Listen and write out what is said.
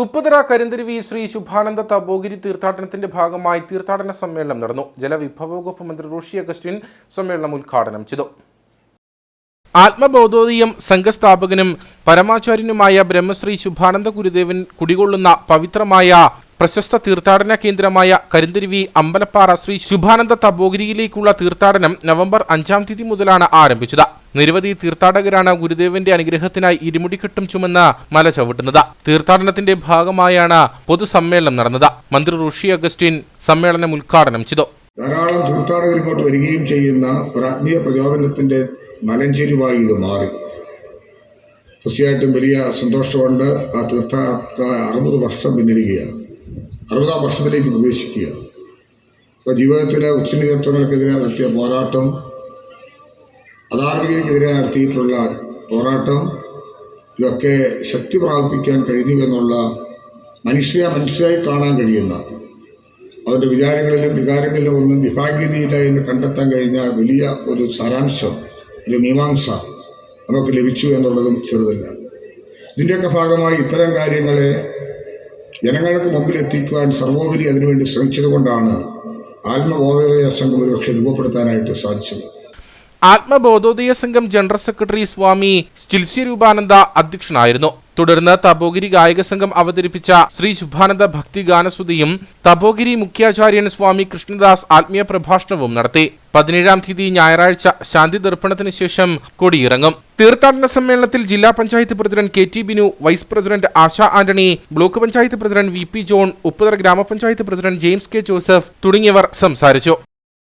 ഉപ്പുതറ കരിന്തിരുവി ശ്രീ ശുഭാനന്ദ തപോഗിരി തീർത്ഥാടനത്തിന്റെ ഭാഗമായി തീർത്ഥാടന സമ്മേളനം നടന്നു. ജലവിഭവ വകുപ്പ് മന്ത്രി റോഷി അഗസ്റ്റിൻ സമ്മേളനം ഉദ്ഘാടനം ചെയ്തു. ആത്മബോധോദയം സംഘസ്ഥാപകനും പരമാചാര്യനുമായ ബ്രഹ്മശ്രീ ശുഭാനന്ദ ഗുരുദേവൻ കുടികൊള്ളുന്ന പവിത്രമായ പ്രശസ്ത തീർത്ഥാടന കേന്ദ്രമായ കരിന്തിരുവി അമ്പലപ്പാറ ശ്രീ ശുഭാനന്ദ തപോഗിരിയിലേക്കുള്ള തീർത്ഥാടനം നവംബർ അഞ്ചാം തീയതി മുതലാണ് ആരംഭിച്ചത്. നിരവധി തീർത്ഥാടകരാണ് ഗുരുദേവന്റെ അനുഗ്രഹത്തിനായി ഇരുമുടിക്കെട്ടും ചുമന്ന മല ചവിട്ടുന്നത്. തീർത്ഥാടനത്തിന്റെ ഭാഗമായാണ് പൊതുസമ്മേളനം നടന്നത്. മന്ത്രി ഋഷി അഗസ്റ്റിൻ സമ്മേളനം ഉദ്ഘാടനം ചെയ്തു. ധാരാളം തീർത്ഥാടകർ ഇങ്ങോട്ട് വരികയും ചെയ്യുന്ന ഒരു ആത്മീയ പ്രചോദനത്തിന്റെ മലഞ്ചെരിവായി ഇത് മാറി. തീർച്ചയായിട്ടും വലിയ സന്തോഷമുണ്ട്. ആ തീർത്ഥാടന അറുപത് വർഷം പിന്നിടുകയാണ്. അറുപതാം വർഷത്തിലേക്ക് പ്രവേശിക്കുക ഇപ്പോൾ ജീവിതത്തിലെ ഉച്ചനീതത്വങ്ങൾക്കെതിരെ നടത്തിയ പോരാട്ടം അധാർമികതയ്ക്കെതിരെ നടത്തിയിട്ടുള്ള പോരാട്ടം ഇതൊക്കെ ശക്തി പ്രാപിപ്പിക്കാൻ കഴിഞ്ഞു എന്നുള്ള മനുഷ്യ മനുഷ്യരായി കാണാൻ കഴിയുന്ന അവരുടെ വിചാരങ്ങളിലും വികാരങ്ങളിലും ഒന്നും വിഭാഗീയതയില്ല എന്ന് കണ്ടെത്താൻ കഴിഞ്ഞ വലിയ ഒരു സാരാംശം ഒരു മീമാംസ നമുക്ക് ലഭിച്ചു എന്നുള്ളതും ചെറുതല്ല. ഇതിന്റെയൊക്കെ ഭാഗമായി ഇത്തരം കാര്യങ്ങളെ ജനങ്ങൾക്ക് മുമ്പിൽ എത്തിക്കുവാൻ സർവോപരി അതിനുവേണ്ടി ശ്രമിച്ചതുകൊണ്ടാണ് ആത്മബോധയ സംഘം ഒരുപക്ഷെ രൂപപ്പെടുത്താനായിട്ട് സാധിച്ചത്. ആത്മബോധോദയ സംഘം ജനറൽ സെക്രട്ടറി സ്വാമി ചിൽസി രൂപാനന്ദ അധ്യക്ഷനായിരുന്നു. തുടർന്ന് തപോഗിരി ഗായക സംഘം അവതരിപ്പിച്ച ശ്രീ ശുഭാനന്ദ ഭക്തി ഗാനസുതിയും തപോഗിരി മുഖ്യാചാര്യൻ സ്വാമി കൃഷ്ണദാസ് ആത്മീയ പ്രഭാഷണവും നടത്തി. പതിനേഴാം തീയതി ഞായറാഴ്ച ശാന്തി ദർപ്പണത്തിന് ശേഷം കൊടിയിറങ്ങും. തീർത്ഥാടന സമ്മേളനത്തിൽ ജില്ലാ panchayat president K T Binu vice president Asha Antony block panchayat president V P John Upputhara grama panchayat president James K Joseph തുടങ്ങിയവർ സംസാരിച്ചു.